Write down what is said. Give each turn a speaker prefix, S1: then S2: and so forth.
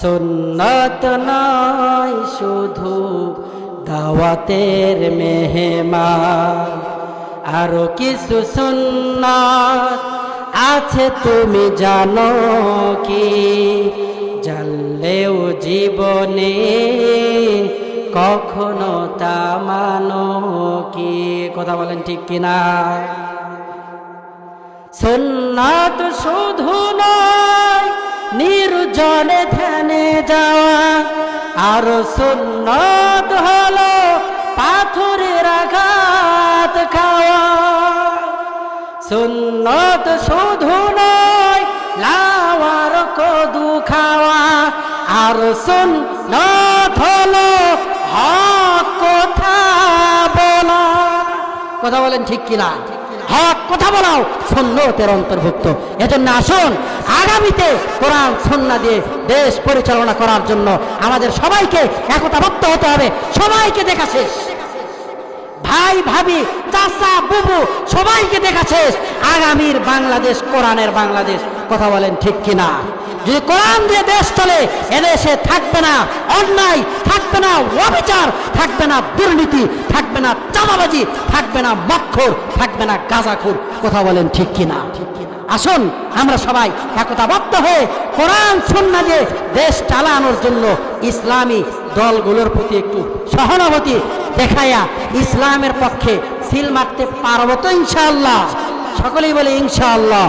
S1: সুন্নত নাই শুধু দাওয়াতের মেহমান। আরও কিছু সুন্নাত আছে, তুমি জানো কি? জানলেও জীবনে কখনো তা মানো কি? কথা বলেন ঠিক কিনা? সুন্নাত শুধু নয়, নির্জনে যাওয়া। আর সুন্নত হলো পাথরের আঘাত খাওয়া। সুন্নত শুধু নয় লাওয়ার কদু খাওয়া। আর সুন্নত হলো হক কথা বলা। কথা বলেন ঠিক কিনা? হক কথা বলাও সন্ন্যতের অন্তর্ভুক্ত। এজন্য আসুন, আগামীতে কোরআন সন্না দিয়ে দেশ পরিচালনা করার জন্য আমাদের সবাইকে একতাবদ্ধ হতে হবে। সবাইকে দেখা শেষ। ভাই, ভাবি, চাচা, বুবু, সবাইকে দেখা শেষ। আগামীর বাংলাদেশ, কোরআনের বাংলাদেশ, কথা বলেন ঠিক কিনা? যদি কোরআন দিয়ে দেশ চলে, এদেশে থাকবে না অন্যায়, থাকবে না অবিচার, থাকবে না দুর্নীতি, থাকবে না চাঁদাবাজি, থাকবে না মক্ষর থাকবে না গাঁজাখুর কথা বলেন ঠিক কিনা? আসুন, আমরা সবাই একতাবদ্ধ হয়ে কোরআন সন্না দিয়ে দেশ চালানোর জন্য ইসলামী দলগুলোর প্রতি একটু সহানুভূতি দেখাইয়া ইসলামের পক্ষে সিল মারতে পারব তো ইনশাআল্লাহ। সকলেই বলে ইনশাআল্লাহ।